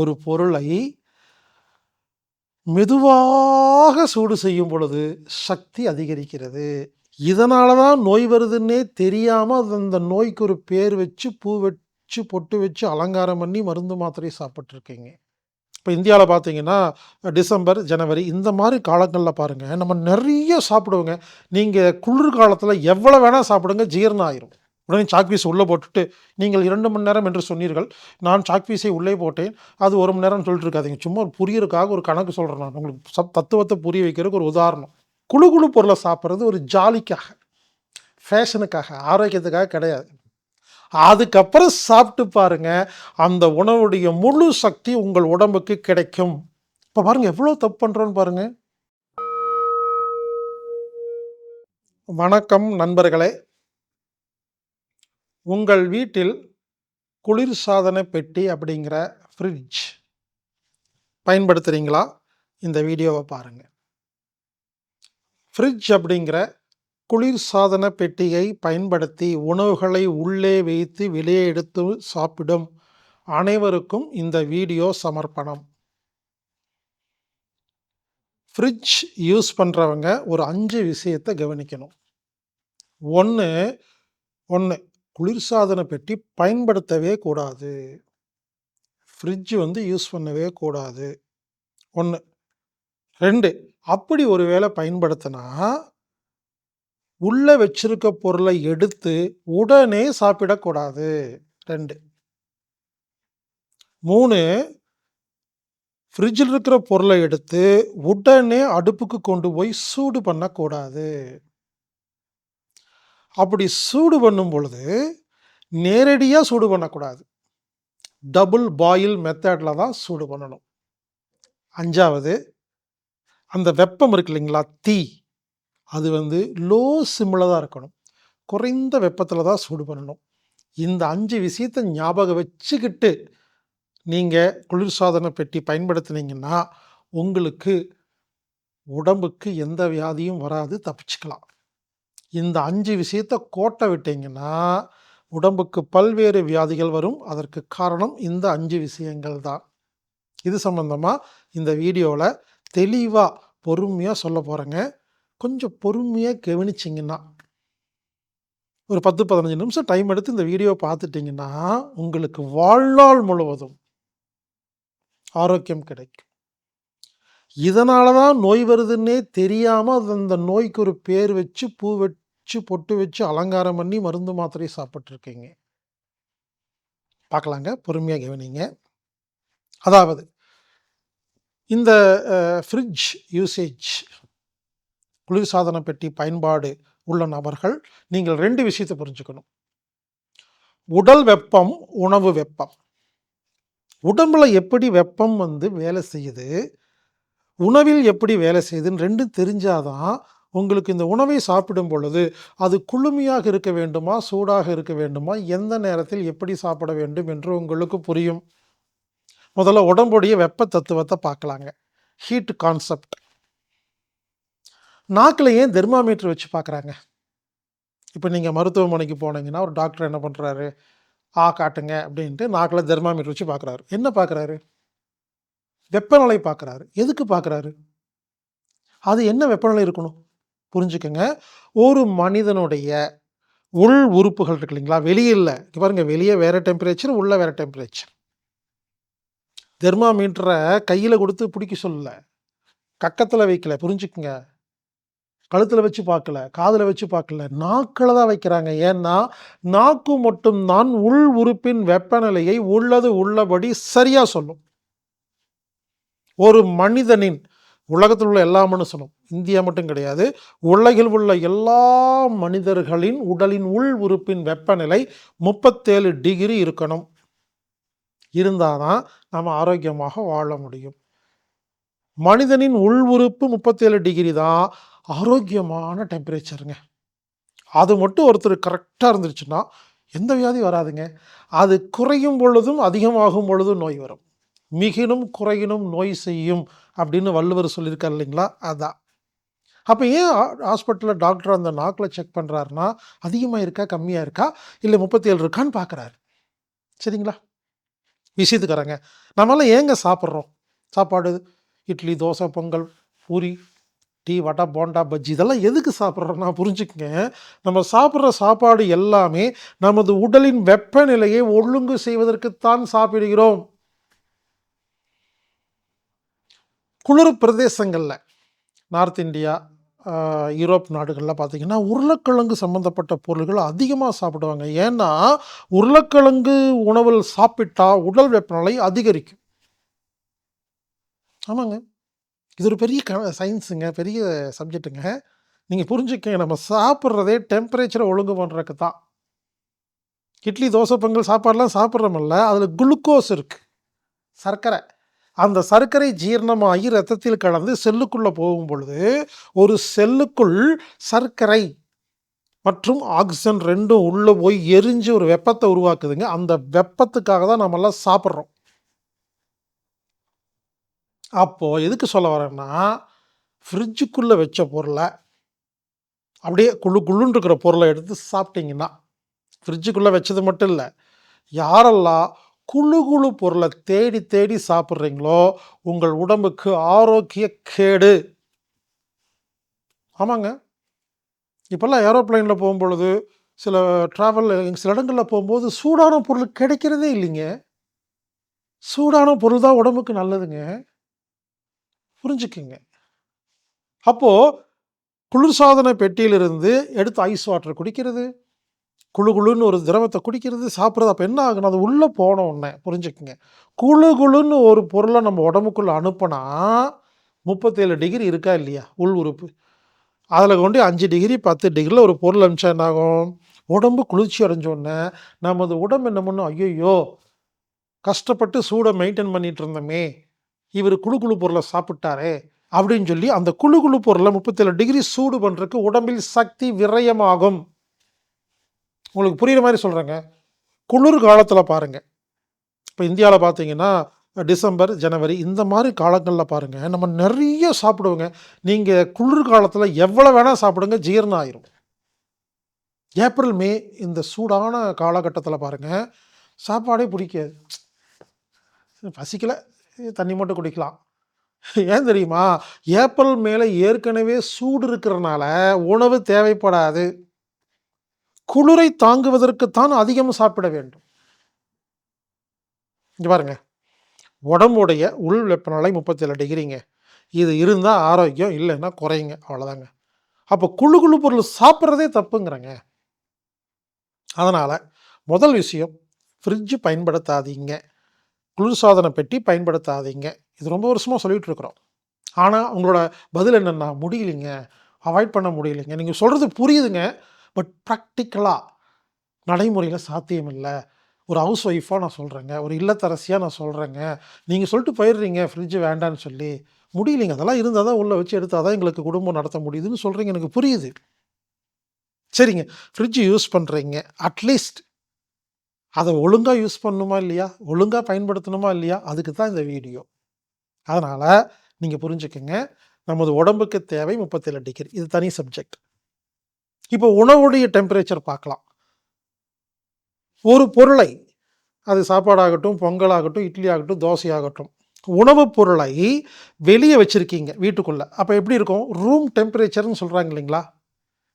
ஒரு பொருளை மெதுவாக சூடு செய்யும் பொழுது சக்தி அதிகரிக்கிறது. இதனால தான் நோய் வருதுன்னே தெரியாமல் அந்த நோய்க்கு ஒரு பேர் வச்சு பூ வச்சு பொட்டு வச்சு அலங்காரம் பண்ணி மருந்து மாத்திரை சாப்பிட்ருக்கீங்க இப்போ இந்தியாவில் பார்த்தீங்கன்னா டிசம்பர் ஜனவரி இந்த மாதிரி காலங்களில் பாருங்கள் நம்ம நிறைய சாப்பிடுவோங்க. நீங்கள் குளிர்காலத்தில் எவ்வளோ வேணால் சாப்பிடுங்க ஜீரணம் ஆயிரும். உடனே சாக்பீஸ் உள்ளே போட்டுட்டு நீங்கள் இரண்டு மணி நேரம் என்று சொன்னீர்கள். நான் சாக்பீஸை உள்ளே போட்டேன். அது ஒரு மணி நேரம் சொல்லிட்டு இருக்காதிங்க. சும்மா ஒரு புரியறதுக்காக ஒரு கணக்கு சொல்கிறேன் நான். உங்களுக்கு சப் தத்துவத்தை புரிய வைக்கிறதுக்கு ஒரு உதாரணம். குழு குழு பொருளை சாப்பிட்றது ஒரு ஜாலிக்காக ஃபேஷனுக்காக ஆரோக்கியத்துக்காக கிடையாது. அதுக்கப்புறம் சாப்பிட்டு பாருங்கள் அந்த உணவுடைய முழு சக்தி உங்கள் உடம்புக்கு கிடைக்கும். இப்போ பாருங்கள் எவ்வளோ தப்பு பண்ணுறோன்னு பாருங்கள் வணக்கம் நண்பர்களே. உங்கள் வீட்டில் குளிர்சாதன பெட்டி அப்படிங்கிற ஃப்ரிட்ஜ் பயன்படுத்துகிறீங்களா இந்த வீடியோவை பாருங்கள் ஃப்ரிட்ஜ் அப்படிங்கிற குளிர்சாதன பெட்டியை பயன்படுத்தி உணவுகளை உள்ளே வைத்து வெளியே எடுத்து சாப்பிடும் அனைவருக்கும் இந்த வீடியோ சமர்ப்பணம். ஃப்ரிட்ஜ் யூஸ் பண்ணுறவங்க ஒரு அஞ்சு விஷயத்தை கவனிக்கணும். ஒன்று ஒன்று குளிர்சாதன பெட்டி பயன்படுத்தவே கூடாது. ஃப்ரிட்ஜ் வந்து யூஸ் பண்ணவே கூடாது. ஒன்று ரெண்டு. அப்படி ஒரு வேளை பயன்படுத்தினா உள்ளே வச்சிருக்க பொருளை எடுத்து உடனே சாப்பிடக்கூடாது. ரெண்டு. மூணு. ஃப்ரிட்ஜில் இருக்கிற பொருளை எடுத்து உடனே அடுப்புக்கு கொண்டு போய் சூடு பண்ணக்கூடாது. அப்படி சூடு பண்ணும் பொழுது நேரடியாக சூடு பண்ணக்கூடாது. டபுள் பாயில் மெத்தடில் தான் சூடு பண்ணணும். அஞ்சாவது அந்த வெப்பம் இருக்கு இல்லைங்களா தீ அது வந்து லோ சிம்மில் தான் இருக்கணும். குறைந்த வெப்பத்தில் தான் சூடு பண்ணணும். இந்த அஞ்சு விஷயத்தை ஞாபகம் வச்சுக்கிட்டு நீங்கள் குளிர்சாதன பெட்டி பயன்படுத்துனீங்கன்னா உங்களுக்கு உடம்புக்கு எந்த வியாதியும் வராது தப்பிச்சுக்கலாம். இந்த அஞ்சு விஷயத்தை கோட்டை விட்டீங்கன்னா உடம்புக்கு பல்வேறு வியாதிகள் வரும். அதற்கு காரணம் இந்த அஞ்சு விஷயங்கள் தான். இது சம்பந்தமாக இந்த வீடியோவில் தெளிவாக பொறுமையாக சொல்ல போகிறேங்க கொஞ்சம் பொறுமையாக கவனிச்சிங்கன்னா ஒரு பத்து பதினஞ்சு நிமிஷம் டைம் எடுத்து இந்த வீடியோ பார்த்துட்டிங்கன்னா உங்களுக்கு வாழ்நாள் முழுவதும் ஆரோக்கியம் கிடைக்கும். இதனால தான் நோய் வருதுன்னே தெரியாமல் அந்த நோய்க்கு ஒரு பேர் வச்சு பூ வச்சு பொட்டு வச்சு அலங்காரம் பண்ணி மருந்து மாத்திரை சாப்பிட்ருக்கீங்க பார்க்கலாங்க. பொறுமையாக கவனிங்க. அதாவது இந்த ஃப்ரிட்ஜ் யூசேஜ் குளிர்சாதன பெட்டி பயன்பாடு உள்ள நபர்கள் நீங்கள் ரெண்டு விஷயத்தை புரிஞ்சுக்கணும். உடல் வெப்பம் உணவு வெப்பம். உடம்புல எப்படி வெப்பம் வந்து வேலை செய்யுது உணவில் எப்படி வேலை செய்யுதுன்னு ரெண்டும் தெரிஞ்சாதான் உங்களுக்கு இந்த உணவை சாப்பிடும் பொழுது அது குளுமையாக இருக்க வேண்டுமா சூடாக இருக்க வேண்டுமா எந்த நேரத்தில் எப்படி சாப்பிட வேண்டும் என்று உங்களுக்கு புரியும். முதல்ல உடம்புடைய வெப்ப தத்துவத்தை பார்க்கலாங்க. ஹீட் கான்செப்ட் நாக்கில் ஏன் தெர்மாமீட்டர் வச்சு பார்க்குறாங்க? இப்போ நீங்கள் மருத்துவமனைக்கு போனீங்கன்னா ஒரு டாக்டர் என்ன பண்ணுறாரு ஆ காட்டுங்க அப்படின்ட்டு நாக்கில் தெர்மாமீட்டர் வச்சு பார்க்குறாரு. என்ன பார்க்குறாரு? வெப்பநிலை பார்க்குறாரு. எதுக்கு பார்க்குறாரு? அது என்ன வெப்பநிலை இருக்கணும்? புரிஞ்சுக்கோங்க. ஒரு மனிதனுடைய உள் உறுப்புகள் இருக்கு இல்லைங்களா? வெளியில் இல்லை. பாருங்கள் வெளியே வேறு டெம்பரேச்சர் உள்ளே வேறு டெம்பரேச்சர் தெர்மாமீட்டரை கையில் கொடுத்து பிடிக்க சொல்லல. கக்கத்தில் வைக்கல. புரிஞ்சுக்குங்க. கழுத்தில் வச்சு பார்க்கல. காதில் வச்சு பார்க்கல. நாக்கில் தான் வைக்கிறாங்க. ஏன்னா நாக்கு மட்டும்தான் உள் உறுப்பின் வெப்பநிலையை உள்ளது உள்ளபடி சரியாக சொல்லும். ஒரு மனிதனின் உலகத்தில் உள்ள எல்லா மனுஷனும் இந்தியா மட்டும் கிடையாது உலகில் உள்ள எல்லா மனிதர்களின் உடலின் உள் உறுப்பின் வெப்பநிலை முப்பத்தேழு டிகிரி இருக்கணும். இருந்தால் தான் நம்ம ஆரோக்கியமாக வாழ முடியும். மனிதனின் உள் உறுப்பு முப்பத்தேழு டிகிரி தான் ஆரோக்கியமான டெம்பரேச்சருங்க. அது மட்டும் ஒருத்தர் கரெக்டாக இருந்துருச்சுன்னா எந்த வியாதி வராதுங்க. அது குறையும் பொழுதும் அதிகமாகும் பொழுதும் நோய் வரும். மிகினும் குறையினும் நோய் செய்யும் அப்படின்னு வள்ளுவர் சொல்லியிருக்கார் இல்லைங்களா? அதான். அப்போ ஏன் ஹாஸ்பிட்டலில் டாக்டர் அந்த நாக்கில் செக் பண்ணுறாருன்னா அதிகமாக இருக்கா கம்மியாக இருக்கா இல்லை முப்பத்தி ஏழு இருக்கான்னு பார்க்குறாரு சரிங்களா? விஷயத்துக்காரங்க. நம்மளாம் ஏங்க சாப்பிட்றோம்? சாப்பாடு இட்லி தோசை பொங்கல் பூரி டீ வடை போண்டா பஜ்ஜி இதெல்லாம் எதுக்கு சாப்பிட்றோன்னா புரிஞ்சுக்கங்க. நம்ம சாப்பிட்ற சாப்பாடு எல்லாமே நமது உடலின் வெப்பநிலையை ஒழுங்கு செய்வதற்குத்தான் சாப்பிடுகிறோம். குளிர் பிரதேசங்களில் நார்த் இந்தியா யூரோப் நாடுகளில் பார்த்தீங்கன்னா உருளைக்கிழங்கு சம்மந்தப்பட்ட பொருள்கள் அதிகமாக சாப்பிடுவாங்க. ஏன்னா உருளைக்கிழங்கு உணவில் சாப்பிட்டா உடல் வெப்பநிலை அதிகரிக்கும். ஆமாங்க. இது ஒரு பெரிய க சயின்ஸுங்க பெரிய சப்ஜெக்ட்டுங்க நீங்கள் புரிஞ்சுக்கங்க நம்ம சாப்பிட்றதே டெம்பரேச்சரை ஒழுங்கு பண்ணுறதுக்கு தான். இட்லி தோசை பொங்கல் சாப்பாடுலாம் சாப்பிட்றோமில்ல அதில் குளுக்கோஸ் இருக்குது சர்க்கரை. அந்த சர்க்கரை ஜீரணமாகி ரத்தத்தில் கலந்து செல்லுக்குள்ளே போகும் பொழுது ஒரு செல்லுக்குள் சர்க்கரை மற்றும் ஆக்சிஜன் ரெண்டும் உள்ளே போய் எரிஞ்சு ஒரு வெப்பத்தை உருவாக்குதுங்க. அந்த வெப்பத்துக்காக தான் நம்மெல்லாம் சாப்பிட்றோம். அப்போது எதுக்கு சொல்ல வரேன்னா ஃப்ரிட்ஜுக்குள்ளே வச்ச பொருளை அப்படியே குழு குழுன்னு இருக்கிற பொருளை எடுத்து சாப்பிட்டீங்கன்னா ஃப்ரிட்ஜுக்குள்ளே வச்சது மட்டும் இல்லை யாரெல்லாம் குழு குழு பொருளை தேடி தேடி சாப்பிட்றீங்களோ உங்கள் உடம்புக்கு ஆரோக்கிய கேடு. ஆமாங்க. இப்போல்லாம் ஏரோப்ளைனில் போகும்பொழுது சில ட்ராவல் சில இடங்களில் போகும்போது சூடான பொருள் கிடைக்கிறதே இல்லைங்க. சூடான பொருள் தான் உடம்புக்கு நல்லதுங்க. புரிஞ்சுக்குங்க. அப்போது குளிர்சாதன பெட்டியிலிருந்து எடுத்து ஐஸ் வாட்டர் குடிக்கிறது. குழு குழுன்னு ஒரு திரவத்தை குடிக்கிறது சாப்பிட்றது. அப்போ என்ன ஆகணும் அது உள்ளே போன உடனே புரிஞ்சுக்குங்க. குழு குழுன்னு ஒரு பொருளை நம்ம உடம்புக்குள்ளே அனுப்புனா முப்பத்தேழு டிகிரி இருக்கா இல்லையா? உள் உறுப்பு. அதில் கொண்டு அஞ்சு டிகிரி பத்து டிகிரியில் ஒரு பொருள் அனுப்பிச்சா என்ன ஆகும் உடம்பு குளிர்ச்சி அடைஞ்சோடனே நமது உடம்பு என்ன பண்ணும்? ஐயோ கஷ்டப்பட்டு சூடை மெயின்டைன் பண்ணிகிட்டு இருந்தோமே இவர் குழு குழு பொருளை சாப்பிட்டாரே அப்படின்னு சொல்லி அந்த குழு குழு பொருளை முப்பத்தேழு டிகிரி சூடு பண்ணுறதுக்கு உடம்பில் சக்தி விரயமாகும். உங்களுக்கு புரிகிற மாதிரி சொல்கிறேங்க குளிர் காலத்தில் பாருங்கள் இப்போ இந்தியாவில் பார்த்தீங்கன்னா டிசம்பர் ஜனவரி இந்த மாதிரி காலங்களில் பாருங்கள் நம்ம நிறைய சாப்பிடுவோங்க. நீங்கள் குளிர் காலத்தில் எவ்வளோ வேணால் சாப்பிடுங்க ஜீரணம் ஆயிரும். ஏப்ரல் மே இந்த சூடான காலகட்டத்தில் பாருங்கள் சாப்பாடே பிடிக்காது. பசிக்கலை தண்ணி மட்டும் குடிக்கலாம். ஏன் தெரியுமா? ஏப்ரல் மேலே ஏற்கனவே சூடு இருக்கிறனால உணவு தேவைப்படாது. குளிரை தாங்குவதற்குத்தான் அதிகம் சாப்பிட வேண்டும். இங்கே பாருங்க. உடம்புடைய உள் வெப்பநிலை முப்பத்தேழு டிகிரிங்க. இது இருந்தால் ஆரோக்கியம் இல்லைன்னா குறையுங்க. அவ்வளோதாங்க அப்போ குழு குழு பொருள் சாப்பிட்றதே தப்புங்கிறங்க. அதனால் முதல் விஷயம் ஃப்ரிட்ஜ் பயன்படுத்தாதீங்க. குளிர்சாதன பெட்டி பயன்படுத்தாதீங்க. இது ரொம்ப வருஷமாக சொல்லிகிட்ருக்குறோம் இருக்கிறோம். ஆனால் உங்களோட பதில் என்னென்னா முடியலைங்க. அவாய்ட் பண்ண முடியலைங்க. நீங்கள் சொல்கிறது புரியுதுங்க. பட் ப்ராக்டிக்கலாக நடைமுறையில் சாத்தியம் இல்லை ஒரு ஹவுஸ் ஒய்ஃபாக நான் சொல்கிறேங்க ஒரு இல்லத்தரசியாக நான் சொல்கிறேங்க நீங்கள் சொல்லிட்டு போயிடுறீங்க ஃப்ரிட்ஜு வேண்டான்னு சொல்லி. முடியலைங்க. அதெல்லாம் இருந்தால் தான் உள்ளே வச்சு எடுத்தால் தான் எங்களுக்கு குடும்பம் நடத்த முடியுதுன்னு சொல்கிறீங்க எனக்கு புரியுது. சரிங்க. ஃப்ரிட்ஜ் யூஸ் பண்ணுறீங்க அட்லீஸ்ட் அதை ஒழுங்காக யூஸ் பண்ணணுமா இல்லையா? ஒழுங்காக பயன்படுத்தணுமா இல்லையா? அதுக்கு தான் இந்த வீடியோ அதனால் நீங்கள் புரிஞ்சுக்கங்க. நமது உடம்புக்கு தேவை முப்பத்தேழு டிகிரி இது தனி சப்ஜெக்ட் இப்போ உணவுடைய டெம்பரேச்சர் பார்க்கலாம். ஒரு பொருளை அது சாப்பாடாகட்டும் பொங்கலாகட்டும் இட்லி ஆகட்டும் தோசை ஆகட்டும் உணவுப் பொருளை வெளியே வச்சுருக்கீங்க வீட்டுக்குள்ளே. அப்போ எப்படி இருக்கும்? ரூம் டெம்பரேச்சர்னு சொல்கிறாங்க இல்லைங்களா?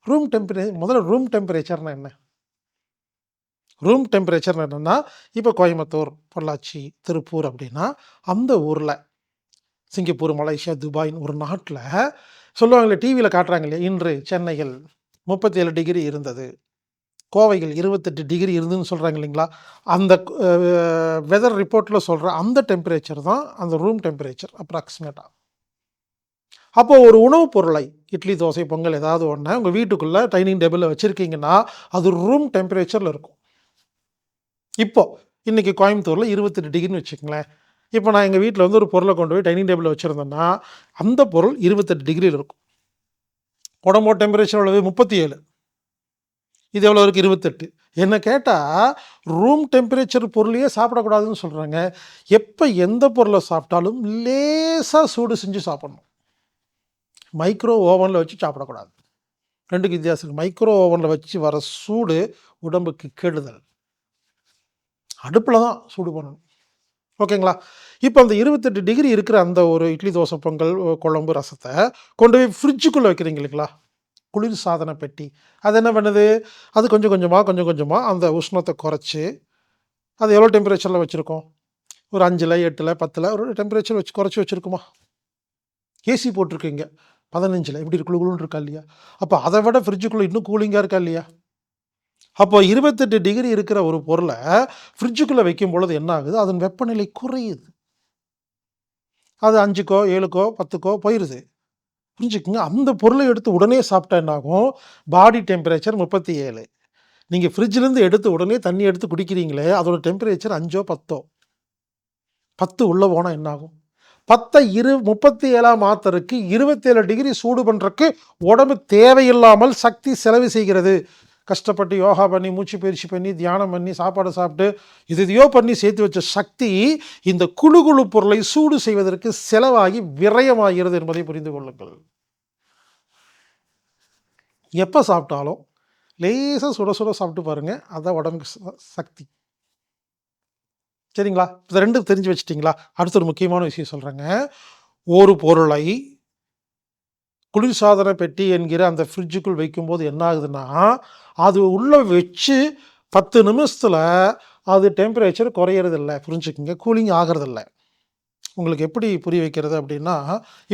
ரூம் டெம்பரேச்சர் முதல்ல ரூம் டெம்பரேச்சர்னா என்ன? ரூம் டெம்பரேச்சர்னு என்னென்னா இப்போ கோயம்புத்தூர் பொள்ளாச்சி திருப்பூர் அப்படின்னா அந்த ஊரில் சிங்கப்பூர் மலேசியா துபாய்னு ஒரு நாட்டில் சொல்லுவாங்களே டிவியில் காட்டுறாங்க இல்லையா? இன்று சென்னையில் முப்பத்தேழு டிகிரி இருந்தது. கோவையில் இருபத்தெட்டு டிகிரி இருந்துன்னு சொல்கிறாங்க இல்லைங்களா? அந்த வெதர் ரிப்போர்ட்டில் சொல்கிற அந்த டெம்பரேச்சர் தான் அந்த ரூம் டெம்பரேச்சர் அப்ராக்சிமேட்டாக அப்போது ஒரு உணவுப் பொருளை இட்லி தோசை பொங்கல் ஏதாவது ஒன்று உங்கள் வீட்டுக்குள்ளே டைனிங் டேபிளில் வச்சுருக்கீங்கன்னா அது ரூம் டெம்பரேச்சரில் இருக்கும். இப்போது இன்றைக்கி கோயம்புத்தூரில் இருபத்தெட்டு டிகிரின்னு வச்சுக்கங்களேன். இப்போ நான் எங்கள் வீட்டில் வந்து ஒரு பொருளை கொண்டு போய் டைனிங் டேபிளில் வச்சுருந்தேன்னா அந்த பொருள் இருபத்தெட்டு டிகிரியில் இருக்கும். உடம்போட டெம்பரேச்சர் எவ்வளவு? முப்பத்தி ஏழு இது எவ்வளோ இருக்குது இருபத்தெட்டு. என்ன கேட்டால் ரூம் டெம்பரேச்சர் பொருளையே சாப்பிடக்கூடாதுன்னு சொல்கிறாங்க எப்போ எந்த பொருளை சாப்பிட்டாலும் லேசாக சூடு செஞ்சு சாப்பிடணும். மைக்ரோ ஓவனில் வச்சு சாப்பிடக்கூடாது. ரெண்டுக்கு வித்தியாசம் மைக்ரோ ஓவனில் வச்சு வர சூடு உடம்புக்கு கெடுதல். அடுப்பில் தான் சூடு பண்ணணும். ஓகேங்களா? இப்போ அந்த இருபத்தெட்டு டிகிரி இருக்கிற அந்த ஒரு இட்லி தோசை பொங்கல் குழம்பு ரசத்தை கொண்டு போய் ஃப்ரிட்ஜுக்குள்ளே வைக்கிறீங்க இல்லைங்களா? குளிர் சாதன பெட்டி. அது என்ன பண்ணுது? அது கொஞ்சம் கொஞ்சமாக கொஞ்சம் கொஞ்சமாக அந்த உஷ்ணத்தை குறைச்சி அது எவ்வளோ டெம்பரேச்சரில் வச்சுருக்கோம்? ஒரு அஞ்சில் எட்டில் பத்தில் ஒரு டெம்பரேச்சர் வச்சு குறைச்சி வச்சுருக்குமா? ஏசி போட்டிருக்கீங்க பதினஞ்சில். இப்படி குளு குளுன்னு இருக்கா இல்லையா? அப்போ அதை விட ஃப்ரிட்ஜுக்குள்ளே இன்னும் கூலிங்காக இருக்கா இல்லையா? அப்போ இருபத்தெட்டு டிகிரி இருக்கிற ஒரு பொருளை ஃப்ரிட்ஜுக்குள்ளே வைக்கும் பொழுது என்ன ஆகுது? அதன் வெப்பநிலை குறையுது. அது அஞ்சுக்கோ ஏழுக்கோ பத்துக்கோ போயிடுது புரிஞ்சுக்குங்க? அந்த பொருளை எடுத்து உடனே சாப்பிட்டா என்னாகும் பாடி டெம்பரேச்சர் முப்பத்தி ஏழு நீங்கள் ஃப்ரிட்ஜிலேருந்து எடுத்து உடனே தண்ணி எடுத்து குடிக்கிறீங்களே அதோட டெம்பரேச்சர் அஞ்சோ பத்தோ. பத்து உள்ளே போனால் என்னாகும் பத்தை இரு முப்பத்தி ஏழாம் ஆத்தருக்கு இருபத்தேழு டிகிரி சூடு பண்ணுறக்கு உடம்பு தேவையில்லாமல் சக்தி செலவு செய்கிறது. கஷ்டப்பட்டு யோகா பண்ணி மூச்சு பயிற்சி பண்ணி தியானம் பண்ணி சாப்பாடு சாப்பிட்டு இது இதையோ பண்ணி சேர்த்து வச்ச சக்தி இந்த குழு குழு பொருளை சூடு செய்வதற்கு செலவாகி விரயமாகிறது என்பதை புரிந்து கொள்ளுங்கள். எப்போ சாப்பிட்டாலும் லேசாக சுட சுட சாப்பிட்டு பாருங்கள் அதான் உடம்புக்கு ச- சக்தி. சரிங்களா? இது ரெண்டும் தெரிஞ்சு வச்சிட்டிங்களா? அடுத்த ஒரு முக்கியமான விஷயம் சொல்கிறேங்க ஒரு பொருளை குளிர்சாதன பெட்டி என்கிற அந்த ஃப்ரிட்ஜுக்குள் வைக்கும்போது என்ன ஆகுதுன்னா அது உள்ளே வச்சு பத்து நிமிஷத்தில் அது டெம்பரேச்சர் குறையறதில்ல. புரிஞ்சுக்குங்க கூலிங் ஆகிறதில்ல. உங்களுக்கு எப்படி புரிய வைக்கிறது அப்படின்னா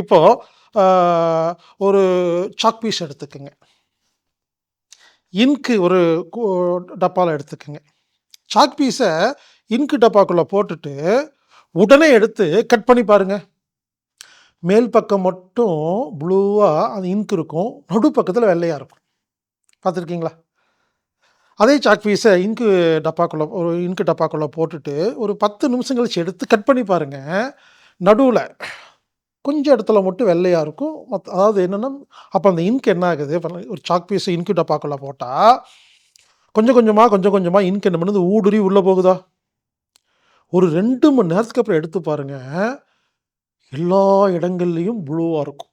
இப்போது ஒரு சாக் பீஸ் எடுத்துக்கோங்க. இன்க்கு ஒரு டப்பாவில் எடுத்துக்கோங்க. சாக் பீஸை இன்க்கு டப்பாக்குள்ளே போட்டுட்டு உடனே எடுத்து கட் பண்ணி பாருங்கள் மேல் பக்கம் மட்டும் ப்ளூவாக அந்த இன்க் இருக்கும். நடு பக்கத்தில் வெள்ளையாக இருக்கும். பார்த்துருக்கீங்களா? அதே சாக் பீஸை இங்கு டப்பாக்குள்ளே ஒரு இங்கு டப்பாக்குள்ளே போட்டுட்டு ஒரு பத்து நிமிஷம் கழிச்சு எடுத்து கட் பண்ணி பாருங்கள் நடுவில் கொஞ்சம் இடத்துல மட்டும் வெள்ளையாக இருக்கும். மற்ற அதாவது என்னென்னா அப்போ அந்த இன்க் என்ன ஆகுது? ஒரு சாக் பீஸ் இன்கு டப்பாக்குள்ளே போட்டால் கொஞ்சம் கொஞ்சமாக கொஞ்சம் கொஞ்சமாக இன்க் என்ன பண்ணுது? ஊடுருவி உள்ளே போகுதா? ஒரு ரெண்டு மணி நேரத்துக்கு அப்புறம் எடுத்து பாருங்கள் எல்லா இடங்கள்லையும் ப்ளூவாக இருக்கும்.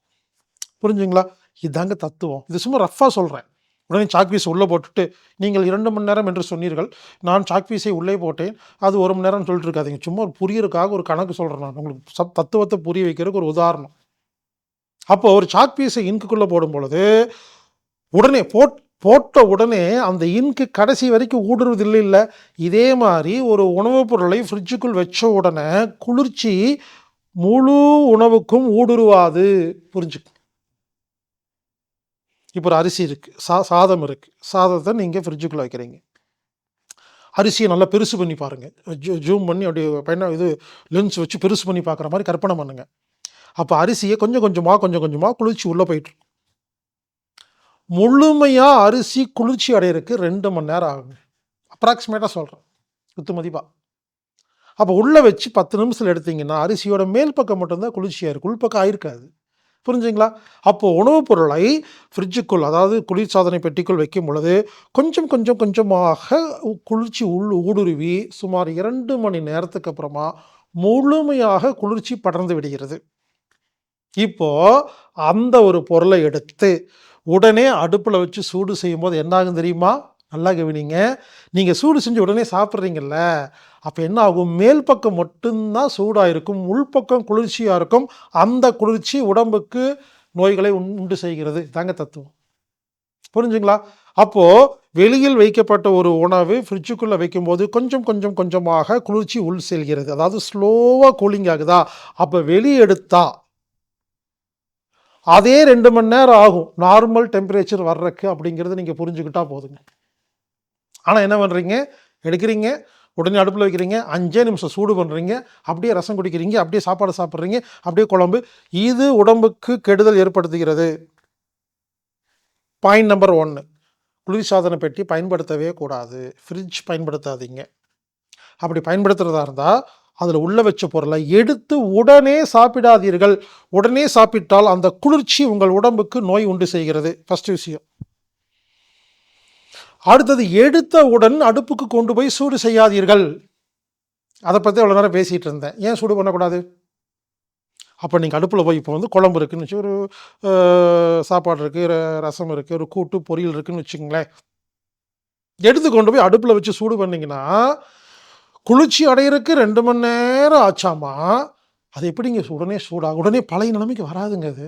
புரிஞ்சுங்களா? இதாங்க தத்துவம். இது சும்மா ரஃப்பாக சொல்கிறேன் உடனே சாக்பீஸ் உள்ளே போட்டுட்டு நீங்கள் இரண்டு மணி நேரம் என்று சொன்னீர்கள். நான் சாக் பீஸை உள்ளே போட்டேன். அது ஒரு மணி நேரம் சொல்லிட்டு இருக்காதீங்க. சும்மா ஒரு புரியறதுக்காக ஒரு கணக்கு சொல்கிறேன் நான். உங்களுக்கு சப் தத்துவத்தை புரிய வைக்கிறதுக்கு ஒரு உதாரணம். அப்போ ஒரு சாக் இன்குக்குள்ளே போடும் பொழுது உடனே போட் போட்ட உடனே அந்த இன்க்கு கடைசி வரைக்கும் ஊடுருவதில்லை இல்லை. இதே மாதிரி ஒரு உணவுப் பொருளை ஃப்ரிட்ஜுக்குள் வச்ச உடனே குளிர்ச்சி முழு உணவுக்கும் ஊடுருவாது. புரிஞ்சுக்க இப்போ ஒரு அரிசி இருக்குது சா சாதம் இருக்குது சாதத்தை நீங்கள் ஃப்ரிட்ஜுக்குள்ளே வைக்கிறீங்க. அரிசியை நல்லா பெருசு பண்ணி பாருங்கள் ஜூ ஜூம் பண்ணி அப்படியே பயணம் இது லென்ஸ் வச்சு பெருசு பண்ணி பார்க்குற மாதிரி கற்பனை பண்ணுங்கள் அப்போ அரிசியை கொஞ்சம் கொஞ்சமாக கொஞ்சம் கொஞ்சமாக குளிர்ச்சி உள்ளே போயிட்டு முழுமையாக அரிசி குளிர்ச்சி அடையிறதுக்கு ரெண்டு மணி நேரம் ஆகுங்க. அப்ராக்சிமேட்டாக சொல்கிறேன் குத்து மதிப்பாக அப்போ உள்ளே வச்சு பத்து நிமிஷத்தில் எடுத்தீங்கன்னா அரிசியோட மேல் பக்கம் மட்டும்தான் குளிர்ச்சியாக இருக்கும் உள்பக்கம் ஆயிருக்காது. புரிஞ்சுங்களா? அப்போது உணவுப் பொருளை ஃப்ரிட்ஜுக்குள் அதாவது குளிர்சாதனை பெட்டிக்குள் வைக்கும் பொழுது கொஞ்சம் கொஞ்சம் கொஞ்சமாக குளிர்ச்சி உள் ஊடுருவி சுமார் இரண்டு மணி நேரத்துக்கு அப்புறமா முழுமையாக குளிர்ச்சி படர்ந்து விடுகிறது. இப்போது அந்த ஒரு பொருளை எடுத்து உடனே அடுப்பில் வச்சு சூடு செய்யும்போது என்ன ஆகும் தெரியுமா? நல்லா கவனிங்க. நீங்கள் சூடு செஞ்சு உடனே சாப்பிட்றீங்கல்ல அப்போ என்ன ஆகும்? மேல் பக்கம் மட்டும்தான் சூடாக இருக்கும் உள்பக்கம் குளிர்ச்சியாக இருக்கும். அந்த குளிர்ச்சி உடம்புக்கு நோய்களை உண்- உண்டு செய்கிறது. தாங்க தத்துவம். புரிஞ்சுங்களா? அப்போது வெளியில் வைக்கப்பட்ட ஒரு உணவு ஃப்ரிட்ஜுக்குள்ளே வைக்கும்போது கொஞ்சம் கொஞ்சம் கொஞ்சமாக குளிர்ச்சி உள் செல்கிறது. அதாவது ஸ்லோவாக கூலிங் ஆகுதா? அப்போ வெளியெடுத்தா அதே ரெண்டு மணி நேரம் ஆகும். நார்மல் டெம்பரேச்சர் வர்றதுக்கு அப்படிங்கிறத நீங்கள் புரிஞ்சுக்கிட்டா போதுங்க. ஆனால் என்ன பண்ணுறீங்க எடுக்கிறீங்க உடனே அடுப்பில் வைக்கிறீங்க அஞ்சே நிமிஷம் சூடு பண்ணுறீங்க அப்படியே ரசம் குடிக்கிறீங்க அப்படியே சாப்பாடு சாப்பிட்றீங்க அப்படியே குழம்பு. இது உடம்புக்கு கெடுதல் ஏற்படுத்துகிறது. பாயிண்ட் நம்பர் ஒன்று குளிர்சாதன பெட்டி பயன்படுத்தவே கூடாது. ஃப்ரிட்ஜ் பயன்படுத்தாதீங்க. அப்படி பயன்படுத்துகிறதா இருந்தால் அதில் உள்ள வச்ச பொருளை எடுத்து உடனே சாப்பிடாதீர்கள். உடனே சாப்பிட்டால் அந்த குளிர்ச்சி உங்கள் உடம்புக்கு நோய் உண்டு செய்கிறது. ஃபஸ்ட் விஷயம். அடுத்தது எடுத்தவுடன் அடுப்புக்கு கொண்டு போய் சூடு செய்யாதீர்கள் அதை பற்றி அவ்வளோ நேரம் பேசிகிட்டு இருந்தேன் ஏன் சூடு பண்ணக்கூடாது அப்போ நீங்கள் அடுப்பில் போய் இப்போ வந்து குழம்பு இருக்குதுன்னு வச்சு ஒரு சாப்பாடு இருக்குது ரசம் இருக்குது ஒரு கூட்டு பொரியல் இருக்குதுன்னு வச்சுங்களேன் எடுத்து கொண்டு போய் அடுப்பில் வச்சு சூடு பண்ணிங்கன்னா குளிர்ச்சி அடையிறதுக்கு ரெண்டு மணி நேரம் ஆச்சாமா. அது எப்படிங்க உடனே சூடாகும்? உடனே பழைய நிலைமைக்கு வராதுங்க அது.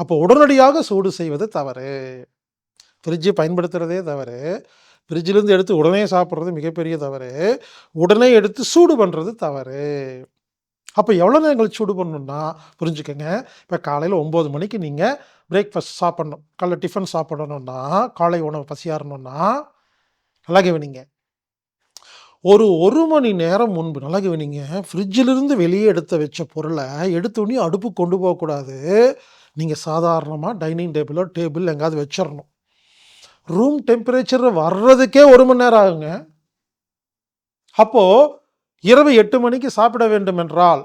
அப்போ உடனடியாக சூடு செய்வது தவறு. ஃப்ரிட்ஜு பயன்படுத்துறதே தவறு. ஃப்ரிட்ஜிலேருந்து எடுத்து உடனே சாப்பிட்றது மிகப்பெரிய தவறு. உடனே எடுத்து சூடு பண்ணுறது தவறு. அப்போ எவ்வளோ நேரம் கழிச்சு சூடு பண்ணணும்னா, புரிஞ்சுக்கோங்க இப்போ காலையில் ஒம்பது மணிக்கு நீங்கள் பிரேக்ஃபாஸ்ட் சாப்பிட்ணும் காலைல டிஃபன் சாப்பிடணுன்னா காலை உணவு பசியாறணும்னா, நல்லா கவனிங்க. ஒரு ஒரு மணி நேரம் முன்பு நல்லா கவனிங்க. ஃப்ரிட்ஜிலிருந்து வெளியே எடுத்து வச்ச பொருளை எடுத்தோனே அடுப்பு கொண்டு போகக்கூடாது. நீங்கள் சாதாரணமாக டைனிங் டேபிளோ, டேபிள் எங்கேயாவது வச்சிடணும் ரூம் டெம்பரேச்சர் வர்றதுக்கே ஒரு மணி நேரம் ஆகுங்க. அப்போது இரவு எட்டு மணிக்கு சாப்பிட வேண்டும் என்றால்,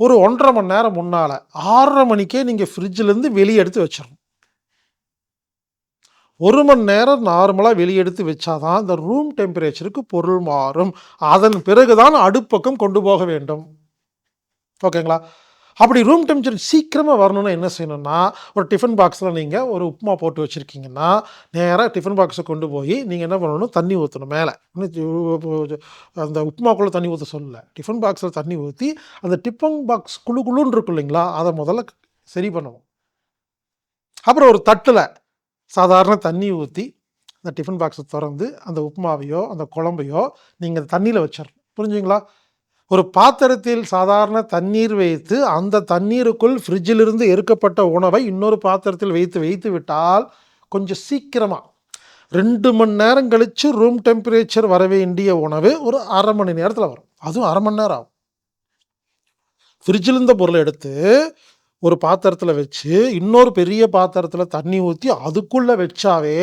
ஒரு 1 1/2 மணி நேரம் முன்னால் ஆறரை மணிக்கே நீங்கள் ஃப்ரிட்ஜிலேருந்து வெளியே எடுத்து வச்சிடணும் ஒரு மணி நேரம் நார்மலாக வெளியெடுத்து வச்சாதான் தான், அந்த ரூம் டெம்பரேச்சருக்கு பொருள் மாறும். அதன் பிறகு தான் அடுப்பக்கம் கொண்டு போக வேண்டும். ஓகேங்களா? அப்படி ரூம் டெம்பரேச்சர் சீக்கிரமாக வரணும்னா என்ன செய்யணும்னா, ஒரு டிஃபன் பாக்ஸில் நீங்கள் ஒரு உப்புமா போட்டு வச்சுருக்கீங்கன்னா நேராக டிஃபன் பாக்ஸை கொண்டு போய் நீங்கள் என்ன பண்ணணும், தண்ணி ஊற்றணும் மேலே அந்த உப்புமாக்குள்ளே தண்ணி ஊற்ற சொல்லலை டிஃபன் பாக்ஸில் தண்ணி ஊற்றி அந்த டிஃபன் பாக்ஸ் குளு குளுன்னு இருக்கும் இல்லைங்களா? அதை முதல்ல சரி பண்ணணும். அப்புறம் ஒரு தட்டில் சாதாரண தண்ணி ஊற்றி அந்த டிஃபன் பாக்ஸை திறந்து அந்த உப்புமாவையோ, அந்த குழம்பையோ நீங்கள் தண்ணியில் வச்சிடணும் புரிஞ்சுங்களா? ஒரு பாத்திரத்தில் சாதாரண தண்ணீர் வைத்து, அந்த தண்ணீருக்குள் ஃப்ரிட்ஜிலிருந்து எடுக்கப்பட்ட உணவை இன்னொரு பாத்திரத்தில் வைத்து வைத்து விட்டால், கொஞ்சம் சீக்கிரமாக ரெண்டு மணி நேரம் கழித்து ரூம் டெம்பரேச்சர் வர வேண்டிய உணவு ஒரு அரை மணி நேரத்தில் வரும். அதுவும் அரை மணி நேரம் ஆகும். ஃப்ரிட்ஜில் இருந்த பொருளை எடுத்து, ஒரு பாத்திரத்தில் வச்சு, இன்னொரு பெரிய பாத்திரத்தில் தண்ணி ஊற்றி அதுக்குள்ளே வச்சாவே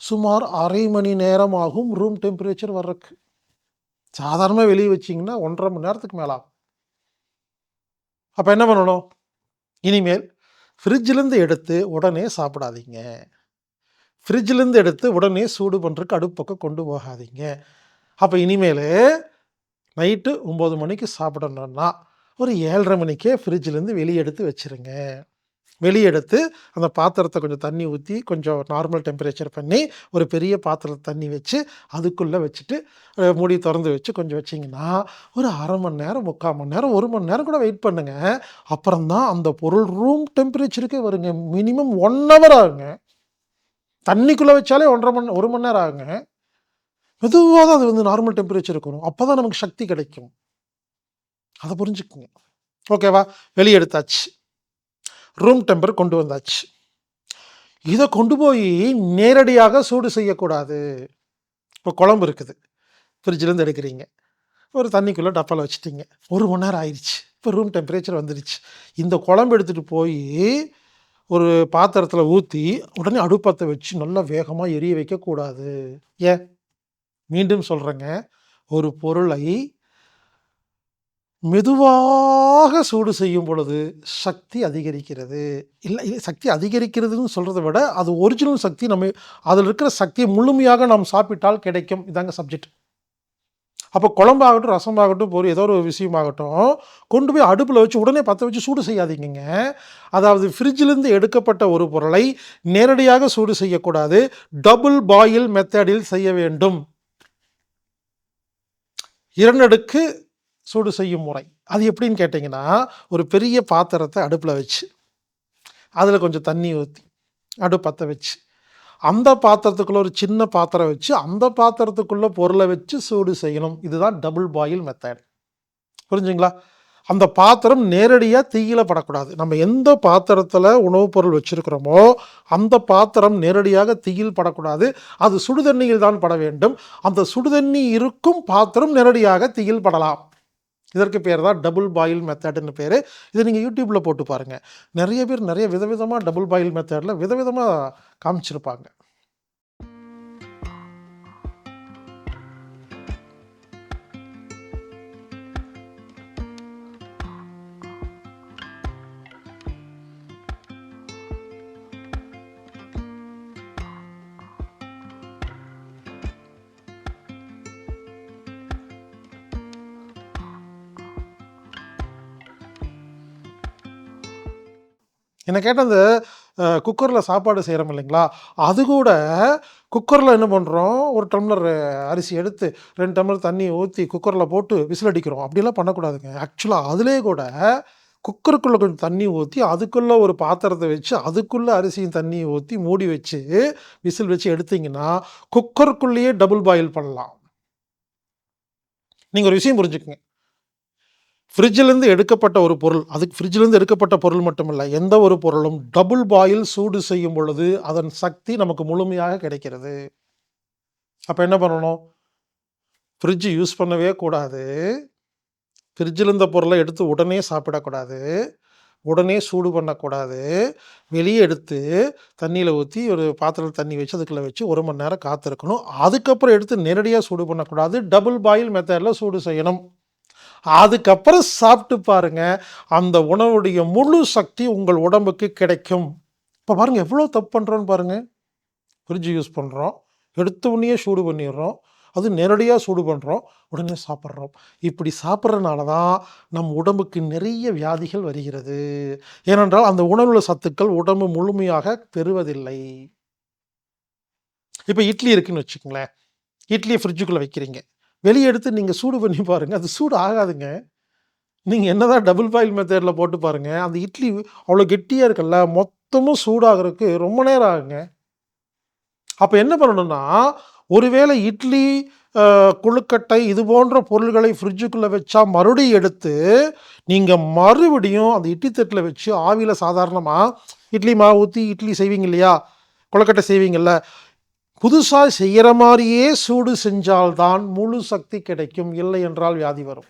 சுமார் அரை மணி நேரம் ஆகும் ரூம் டெம்பரேச்சர் வர்றதுக்கு சாதாரணமாக வெளியே வச்சிங்கன்னா ஒன்றரை மணி நேரத்துக்கு மேலே ஆகும். அப்போ என்ன பண்ணணும்? இனிமேல் ஃப்ரிட்ஜிலேருந்து எடுத்து உடனே சாப்பிடாதீங்க. ஃப்ரிட்ஜிலேருந்து எடுத்து உடனே சூடு பண்ணுறதுக்கு அடுப்பக்கம் கொண்டு போகாதீங்க. அப்போ இனிமேல் நைட்டு ஒம்பது மணிக்கு சாப்பிடணுன்னா ஒரு ஏழரை மணிக்கே ஃப்ரிட்ஜிலேருந்து வெளியே எடுத்து வச்சுருங்க. வெளியெடுத்து அந்த பாத்திரத்தை கொஞ்சம் தண்ணி ஊற்றி கொஞ்சம் நார்மல் டெம்பரேச்சர் பண்ணி, ஒரு பெரிய பாத்திரத்தில தண்ணி வச்சு, அதுக்குள்ளே வச்சுட்டு, மூடி திறந்து வச்சு கொஞ்சம் வச்சிங்கன்னா ஒரு அரை மணி நேரம், 3/4 மணி நேரம், ஒரு மணி நேரம் கூட வெயிட் பண்ணுங்கள் அப்புறம் தான் அந்த பொருள் ரூம் டெம்பரேச்சருக்கே வருங்க. மினிமம் ஒன் ஹவர் ஆகுங்க. தண்ணிக்குள்ளே வச்சாலே 1 1/2 மணி ஒரு மணி நேரம் ஆகுங்க. மெதுவாக தான் அது வந்து நார்மல் டெம்பரேச்சருக்கு வரும். அப்பதான் நமக்கு சக்தி கிடைக்கும். அதை புரிஞ்சுக்குங்க ஓகேவா? வெளியெடுத்தாச்சு ரூம் டெம்பர் கொண்டு வந்தாச்சு. இதை கொண்டு போய் நேரடியாக சூடு செய்யக்கூடாது. இப்போ குழம்பு இருக்குது. ஃப்ரிட்ஜிலேருந்து எடுக்கிறீங்க. ஒரு தண்ணிக்குள்ளே டப்பாவில் வச்சுட்டிங்க ஒரு மணி நேரம் ஆயிடுச்சு இப்போ ரூம் டெம்பரேச்சர் வந்துடுச்சு இந்த குழம்பு எடுத்துகிட்டு போய் ஒரு பாத்திரத்தில் ஊற்றி உடனே அடுப்பத்தை வச்சு நல்லா வேகமாக எரிய வைக்கக்கூடாது. ஏன்? மீண்டும் சொல்கிறேங்க ஒரு பொருளை மெதுவாக சூடு செய்யும் பொழுது சக்தி அதிகரிக்கிறது. இல்லை சக்தி அதிகரிக்கிறதுன்னு சொல்கிறத விட, அது ஒரிஜினல் சக்தி நம்ம அதில் இருக்கிற சக்தியை முழுமையாக நாம் சாப்பிட்டால் கிடைக்கும். இதாங்க சப்ஜெக்ட். அப்போ குழம்பாகட்டும், ரசமாகட்டும், பொருள் ஏதோ ஒரு விஷயமாகட்டும், கொண்டு போய் அடுப்பில் வச்சு உடனே பற்ற வச்சு சூடு செய்யாதீங்க அதாவது ஃப்ரிட்ஜிலேருந்து எடுக்கப்பட்ட ஒரு பொருளை நேரடியாக சூடு செய்யக்கூடாது. டபுள் பாயில் மெத்தடில் செய்ய வேண்டும். இரண்டடுக்கு சூடு செய்யும் முறை. அது எப்படின்னு கேட்டிங்கன்னா ஒரு பெரிய பாத்திரத்தை அடுப்பில் வச்சு, அதில் கொஞ்சம் தண்ணி ஊற்றி அடுப்பு வச்சு, அந்த பாத்திரத்துக்குள்ளே ஒரு சின்ன பாத்திரம் வச்சு, அந்த பாத்திரத்துக்குள்ளே பொருளை வச்சு சூடு செய்யணும். இதுதான் டபுள் பாயில் மெத்தட். புரிஞ்சுங்களா? அந்த பாத்திரம் நேரடியாக தீயில் படக்கூடாது. நம்ம எந்த பாத்திரத்தில் உணவுப் பொருள் வச்சுருக்கிறோமோ அந்த பாத்திரம் நேரடியாக தீயில் படக்கூடாது. அது சுடுதண்ணியில் தான் பட வேண்டும். அந்த சுடுதண்ணி இருக்கும் பாத்திரம் நேரடியாக தீயில் படலாம். இதற்கு பேர் தான் டபுள் பாயில் மெத்தட்னு பேர் இதை நீங்கள் யூடியூப்பில் போட்டு பாருங்கள் நிறைய பேர் நிறைய விதவிதமாக டபுள் பாயில் மெத்தடில் விதவிதமாக காமிச்சிருப்பாங்க. என்னை கேட்டால் அந்த குக்கரில் சாப்பாடு செய்கிறோம் இல்லைங்களா? அது கூட குக்கரில் என்ன பண்ணுறோம் ஒரு டம்ளர் அரிசி எடுத்து ரெண்டு டம்ளர் தண்ணி ஊற்றி குக்கரில் போட்டு விசில் அடிக்கிறோம். அப்படிலாம் பண்ணக்கூடாதுங்க. ஆக்சுவலாக அதிலே கூட குக்கருக்குள்ளே கொஞ்சம் தண்ணி ஊற்றி அதுக்குள்ளே ஒரு பாத்திரத்தை வச்சு அதுக்குள்ளே அரிசியும் தண்ணியை ஊற்றி மூடி வச்சு விசில் வச்சு எடுத்தீங்கன்னா குக்கருக்குள்ளேயே டபுள் பாயில் பண்ணலாம். நீங்கள் ஒரு விஷயம் புரிஞ்சுக்குங்க. ஃப்ரிட்ஜிலேருந்து எடுக்கப்பட்ட ஒரு பொருள். அதுக்கு ஃப்ரிட்ஜிலேருந்து எடுக்கப்பட்ட பொருள் மட்டும் இல்லை எந்த ஒரு பொருளும் டபுள் பாயில் சூடு செய்யும் பொழுது அதன் சக்தி நமக்கு முழுமையாக கிடைக்கிறது. அப்போ என்ன பண்ணணும்? ஃப்ரிட்ஜ் யூஸ் பண்ணவே கூடாது. ஃப்ரிட்ஜில் இருந்த பொருளை எடுத்து உடனே சாப்பிடக்கூடாது. உடனே சூடு பண்ணக்கூடாது. வெளியே எடுத்து தண்ணியில் ஊற்றி ஒரு பாத்திரத்தில் தண்ணி வச்சு அதுக்குள்ளே வச்சு ஒரு மணி நேரம் காத்திருக்கணும். அதுக்கப்புறம் எடுத்து நேரடியாக சூடு பண்ணக்கூடாது. டபுள் பாயில் மெத்தடில் சூடு செய்யணும். அதுக்கப்புறம் சாப்பிட்டு பாருங்க. அந்த உணவுடைய முழு சக்தி உங்கள் உடம்புக்கு கிடைக்கும். இப்போ பாருங்கள் எவ்வளோ தப்பு பண்ணுறோன்னு பாருங்கள் ஃப்ரிட்ஜ் யூஸ் பண்ணுறோம் எடுத்த உடனே சூடு பண்ணிடுறோம். அது நேரடியாக சூடு பண்ணுறோம் உடனே சாப்பிட்றோம். இப்படி சாப்பிட்றதுனால தான் நம் உடம்புக்கு நிறைய வியாதிகள் வருகிறது. ஏனென்றால் அந்த உணவுள்ள சத்துக்கள் உடம்பு முழுமையாக பெறுவதில்லை. இப்போ இட்லி இருக்குன்னு வச்சுக்கோங்களேன். இட்லியை ஃப்ரிட்ஜுக்குள்ளே வைக்கிறீங்க. வெளியே எடுத்து நீங்கள் சூடு பண்ணி பாருங்கள் அது சூடு ஆகாதுங்க. நீங்கள் என்னதான் டபுள் பாயில் மெத்தேடில் போட்டு பாருங்கள் அந்த இட்லி அவ்வளோ கெட்டியாக இருக்குல்ல மொத்தமும் சூடாகிறதுக்கு ரொம்ப நேரம் ஆகுங்க. அப்போ என்ன பண்ணணும்னா ஒருவேளை இட்லி குழுக்கட்டை கொழுக்கட்டை இது போன்ற பொருள்களை ஃப்ரிட்ஜுக்குள்ளே வச்சா மறுபடியும் எடுத்து நீங்கள் மறுபடியும் அந்த இட்லி தட்டில் வச்சு ஆவியில் சாதாரணமாக இட்லி மாவு ஊற்றி இட்லி செய்வீங்க இல்லையா? கொழுக்கட்டை செய்வீங்கல்ல. புதுசாக செய்கிற மாதிரியே சூடு செஞ்சால்தான் முழு சக்தி கிடைக்கும். இல்லை என்றால் வியாதி வரும்.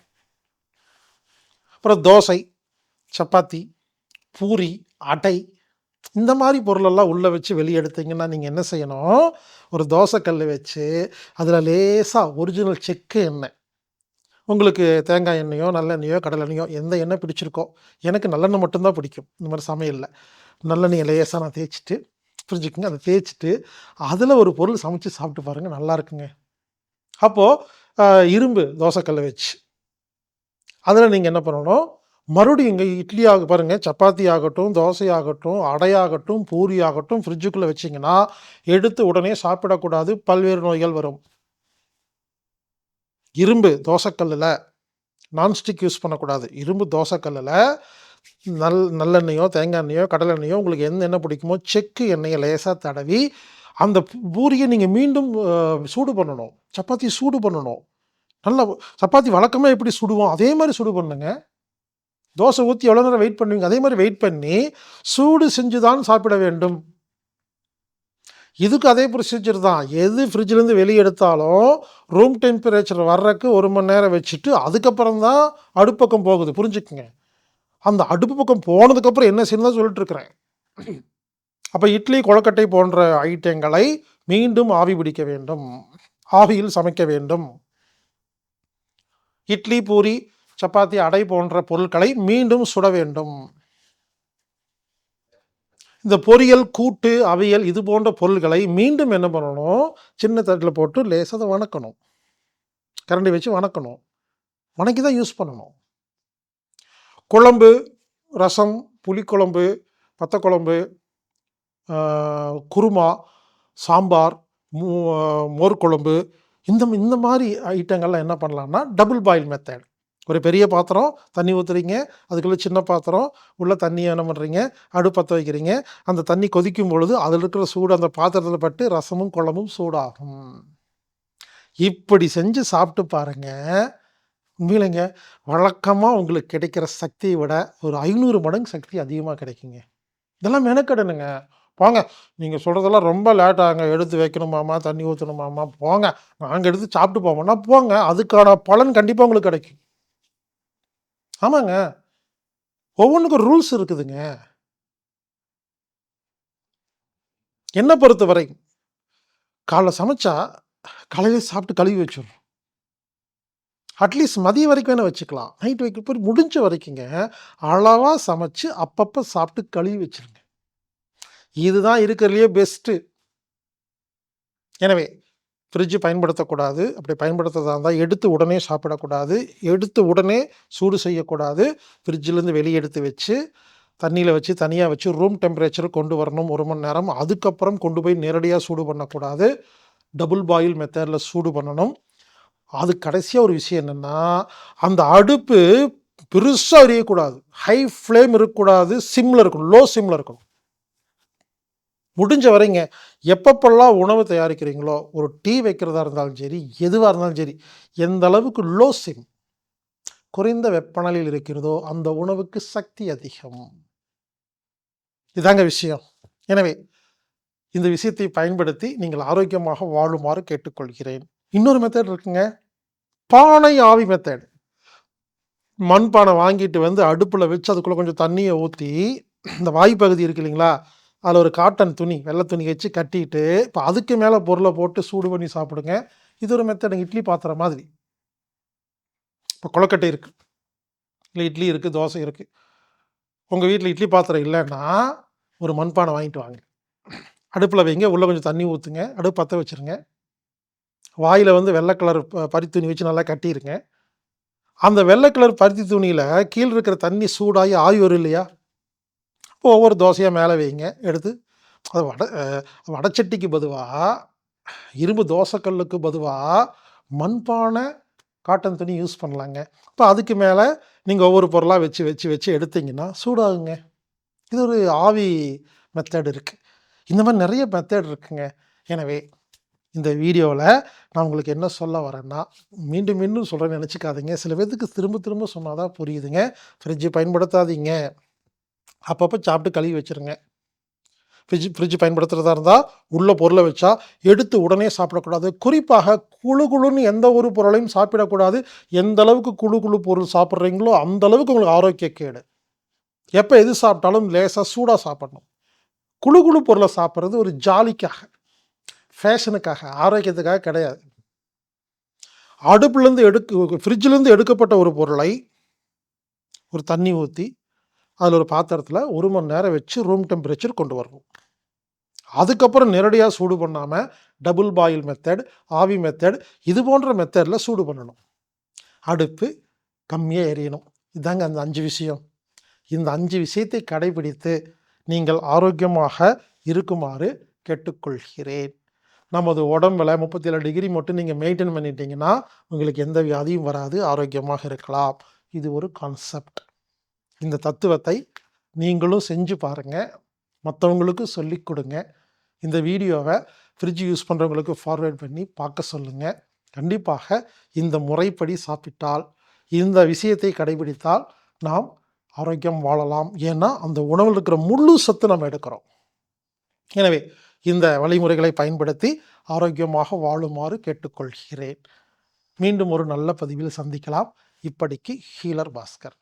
அப்புறம் தோசை சப்பாத்தி பூரி அடை இந்த மாதிரி பொருளெல்லாம் உள்ளே வச்சு வெளியே எடுத்தீங்கன்னா நீங்கள் என்ன செய்யணும்? ஒரு தோசைக்கல் வச்சு அதில் லேசாக ஒரிஜினல் செக்கு எண்ணெய். உங்களுக்கு தேங்காய் எண்ணெயோ நல்லெண்ணெயோ கடலெண்ணெயோ எந்த எண்ணெய் பிடிச்சிருக்கோ எனக்கு நல்லெண்ணெய் மட்டும்தான் பிடிக்கும். இந்த மாதிரி சமையலில் நல்லெண்ணெய் லேசாக நான் தேய்ச்சிட்டு ஃப்ரிட்ஜுக்குங்க அதை தேய்ச்சிட்டு அதில் ஒரு பொருள் சமைச்சு சாப்பிட்டு பாருங்கள் நல்லா இருக்குங்க. அப்போது இரும்பு தோசைக்கல்லை வச்சு. அதில் நீங்கள் என்ன பண்ணணும்? மறுபடியும் இங்கே இட்லி ஆக பாருங்கள் சப்பாத்தி ஆகட்டும் தோசை ஆகட்டும் அடையாகட்டும் பூரி ஆகட்டும் ஃப்ரிட்ஜுக்குள்ளே வச்சிங்கன்னா எடுத்து உடனே சாப்பிடக்கூடாது பல்வேறு நோய்கள் வரும். இரும்பு தோசைக்கல்லில் நான்ஸ்டிக் யூஸ் பண்ணக்கூடாது. இரும்பு தோசைக்கல்லில் நல் நல்லெண்ணெயோ தேங்காய் எண்ணெயோ கடலை எண்ணெயோ உங்களுக்கு எந்த எண்ணெய் பிடிக்குமோ செக்கு எண்ணெயை லேசாக தடவி அந்த பூரியை நீங்கள் மீண்டும் சூடு பண்ணணும். சப்பாத்தி சூடு பண்ணணும். நல்லா சப்பாத்தி வழக்கமாக எப்படி சுடுவோம் அதே மாதிரி சூடு பண்ணுங்க. தோசை ஊற்றி எவ்வளோ நேரம் வெயிட் பண்ணுவீங்க அதே மாதிரி வெயிட் பண்ணி சூடு செஞ்சு தான் சாப்பிட வேண்டும். இதுக்கு அதே ப்ரொசீஜர் தான். எது ஃப்ரிட்ஜ்லேருந்து வெளியே எடுத்தாலும் ரூம் டெம்பரேச்சர் வர்றதுக்கு ஒரு மணி நேரம் வச்சுட்டு அதுக்கப்புறம் தான் அடுப்பக்கம் போகுது. புரிஞ்சுக்குங்க. அந்த அடுப்பு பக்கம் போனதுக்கப்புறம் என்ன செய்யணும் தான் சொல்லிட்டு இருக்கிறேன் அப்போ இட்லி கொழக்கட்டை போன்ற ஐட்டங்களை மீண்டும் ஆவி பிடிக்க வேண்டும். ஆவியில் சமைக்க வேண்டும். இட்லி பூரி சப்பாத்தி அடை போன்ற பொருட்களை மீண்டும் சுட வேண்டும். இந்த பொரியல் கூட்டு அவியல் இது போன்ற பொருள்களை மீண்டும் என்ன பண்ணணும்? சின்ன தட்டில் போட்டு லேசாக வணக்கணும். கரண்டி வச்சு வணக்கணும். வணக்கி தான் யூஸ் பண்ணணும். குழம்பு ரசம் புளிக்குழம்பு பத்தக்குழம்பு குருமா சாம்பார் மோர் குழம்பு இந்த இந்த மாதிரி ஐட்டங்கள்லாம் என்ன பண்ணலாம்னா டபுள் பாயில் மெத்தட் ஒரு பெரிய பாத்திரம் தண்ணி ஊற்றுறீங்க அதுக்குள்ளே சின்ன பாத்திரம் உள்ளே தண்ணியை என்ன பண்ணுறீங்க அடுப்பற்ற வைக்கிறீங்க அந்த தண்ணி கொதிக்கும் பொழுது அதில் இருக்கிற சூடு அந்த பாத்திரத்தில் பட்டு ரசமும் குழம்பும் சூடாகும். இப்படி செஞ்சு சாப்பிட்டு பாருங்கள் உண்மையிலேங்க வழக்கமாக உங்களுக்கு கிடைக்கிற சக்தியை விட ஒரு ஐநூறு மடங்கு சக்தி அதிகமாக கிடைக்குங்க. இதெல்லாம் மெனக்கெடணுங்க. போங்க. நீங்கள் சொல்கிறதெல்லாம் ரொம்ப லேட் ஆகுங்க. எடுத்து வைக்கணுமாமா தண்ணி ஊற்றணுமாமா போங்க. நாங்கள் எடுத்து சாப்பிட்டு போவோம்னா போங்க. அதுக்கான பலன் கண்டிப்பாக உங்களுக்கு கிடைக்கும். ஆமாங்க. ஒவ்வொன்றுக்கும் ரூல்ஸ் இருக்குதுங்க. என்னை பொறுத்த வரை காலைல சமைச்சா காலையில் சாப்பிட்டு கழுவி வச்சிடணும். அட்லீஸ்ட் மதியம் வரைக்கும் வேணால் வச்சுக்கலாம். நைட் வைக்க போய் முடிஞ்ச வரைக்குங்க அளவாக சமைச்சு அப்பப்போ சாப்பிட்டு கழுவி வச்சிருங்க. இதுதான் இருக்கிறதுலையே பெஸ்ட்டு எனவே ஃப்ரிட்ஜு பயன்படுத்தக்கூடாது. அப்படி பயன்படுத்துறதா இருந்தால் எடுத்து உடனே சாப்பிடக்கூடாது. எடுத்து உடனே சூடு செய்யக்கூடாது. ஃப்ரிட்ஜிலேருந்து வெளியே எடுத்து வச்சு தண்ணியில் வச்சு தனியாக வச்சு ரூம் டெம்பரேச்சர் கொண்டு வரணும் ஒரு மணி நேரம். அதுக்கப்புறம் கொண்டு போய் நேரடியாக சூடு பண்ணக்கூடாது. டபுள் பாயில் மெத்தடில் சூடு பண்ணணும். அது கடைசியாக ஒரு விஷயம் என்னென்னா அந்த அடுப்பு பெருசாக எரியக்கூடாது. ஹை ஃப்ளேம் இருக்கக்கூடாது சிம்மில் இருக்கணும். லோ சிம்மில் இருக்கணும். முடிஞ்ச வரைங்க எப்பப்பெல்லாம் உணவு தயாரிக்கிறீங்களோ ஒரு டீ வைக்கிறதா இருந்தாலும் சரி எதுவாக இருந்தாலும் சரி எந்த அளவுக்கு லோ சிம் குறைந்த வெப்பநிலையில் இருக்கிறதோ அந்த உணவுக்கு சக்தி அதிகம். இதாங்க விஷயம். எனவே இந்த விஷயத்தை பயன்படுத்தி நீங்கள் ஆரோக்கியமாக வாழுமாறு கேட்டுக்கொள்கிறேன். இன்னொரு மெத்தட் இருக்குங்க. பானை ஆவி மெத்தட் மண்பானை வாங்கிட்டு வந்து அடுப்பில் வச்சு அதுக்குள்ளே கொஞ்சம் தண்ணியை ஊற்றி இந்த வாய்ப்பகுதி இருக்கு இல்லைங்களா? அதில் ஒரு காட்டன் துணி வெள்ளை துணி வச்சு கட்டிட்டு இப்போ அதுக்கு மேலே பொருளை போட்டு சூடு பண்ணி சாப்பிடுங்க. இது ஒரு மெத்தட் இட்லி பாத்திரம் மாதிரி. இப்போ கொழக்கட்டை இருக்குது இல்லை இட்லி இருக்குது தோசை இருக்குது உங்கள் வீட்டில் இட்லி பாத்திரம் இல்லைன்னா ஒரு மண்பானை வாங்கிட்டு வாங்க. அடுப்பில் வைங்க உள்ளே கொஞ்சம் தண்ணி ஊற்றுங்க அடுப்பு பற்ற வச்சுருங்க. வாயில் வந்து வெள்ளை கலர் ப- பருத்தி துணி வச்சு நல்லா கட்டியிருங்க அந்த வெள்ளை கலர் பருத்தி துணியில் கீழே இருக்கிற தண்ணி சூடாகி ஆவி வரும் இல்லையா? இப்போ ஒவ்வொரு தோசையாக மேலே வைங்க எடுத்து. அது வடை வடச்சட்டிக்கு வடைச்சட்டிக்கு பதுவாக இரும்பு தோசைக்கல்லுக்கு பதுவாக மண்பானை காட்டன் துணி யூஸ் பண்ணலாங்க. இப்போ அதுக்கு மேலே நீங்கள் ஒவ்வொரு பொருளாக வச்சு வச்சு வச்சு எடுத்தீங்கன்னா சூடாகுங்க. இது ஒரு ஆவி மெத்தேடு இருக்குது இந்த மாதிரி நிறைய மெத்தேட் இருக்குங்க. எனவே இந்த வீடியோவில் நான் உங்களுக்கு என்ன சொல்ல வரேன்னா மீண்டும் மீண்டும் சொல்கிறேன்னு நினச்சிக்காதீங்க. சில பேர்த்துக்கு திரும்ப திரும்ப சொன்னால் தான் புரியுதுங்க. ஃப்ரிட்ஜு பயன்படுத்தாதீங்க. அப்பப்போ சாப்பிட்டு கழுவி வச்சுருங்க. ஃப்ரிட்ஜ் ஃப்ரிட்ஜ் பயன்படுத்துகிறதா இருந்தால் உள்ள பொருளை வச்சா எடுத்து உடனே சாப்பிடக்கூடாது. குறிப்பாக குழு குழுன்னு எந்த ஒரு பொருளையும் சாப்பிடக்கூடாது. எந்த அளவுக்கு குழு குழு பொருள் சாப்பிட்றீங்களோ அந்த அளவுக்கு உங்களுக்கு ஆரோக்கிய கேடு. எப்போ எது சாப்பிட்டாலும் லேசாக சூடாக சாப்பிடணும். குழு குழு பொருளை சாப்பிட்றது ஒரு ஜாலிக்காக. ஃபேஷனுக்காக ஆரோக்கியத்துக்காக கிடையாது. அடுப்புலேருந்து எடுக்க ஃப்ரிட்ஜிலேருந்து எடுக்கப்பட்ட ஒரு பொருளை ஒரு தண்ணி ஊற்றி அதில் ஒரு பாத்திரத்தில் ஒரு மணி நேரம் வச்சு ரூம் டெம்பரேச்சர் கொண்டு வரணும். அதுக்கப்புறம் நேரடியாக சூடு பண்ணாமல் டபுள் பாயில் மெத்தட் ஆவி மெத்தட் இது போன்ற மெத்தடில் சூடு பண்ணணும். அடுப்பு கம்மியாக எரியணும். இதாங்க அந்த அஞ்சு விஷயம். இந்த அஞ்சு விஷயத்தை கடைபிடித்து நீங்கள் ஆரோக்கியமாக இருக்குமாறு கேட்டுக்கொள்கிறேன். நமது உடம்புல முப்பத்தி ஏழு டிகிரி மட்டும் நீங்கள் மெயின்டைன் பண்ணிட்டீங்கன்னா உங்களுக்கு எந்த வியாதியும் வராது ஆரோக்கியமாக இருக்கலாம். இது ஒரு கான்செப்ட் இந்த தத்துவத்தை நீங்களும் செஞ்சு பாருங்கள் மற்றவங்களுக்கு சொல்லிக் கொடுங்க. இந்த வீடியோவை ஃப்ரிட்ஜ் யூஸ் பண்ணுறவங்களுக்கு ஃபார்வேர்ட் பண்ணி பார்க்க சொல்லுங்கள் கண்டிப்பாக இந்த முறைப்படி சாப்பிட்டால் இந்த விஷயத்தை கடைபிடித்தால் நாம் ஆரோக்கியம் வாழலாம். ஏன்னா அந்த உணவில் இருக்கிற முழு சத்து நம்ம எடுக்கிறோம். எனவே இந்த வழிமுறைகளை பயன்படுத்தி ஆரோக்கியமாக வாழுமாறு கேட்டுக்கொள்கிறேன். மீண்டும் ஒரு நல்ல பதிவில் சந்திக்கலாம். இப்படிக்கு ஹீலர் பாஸ்கர்.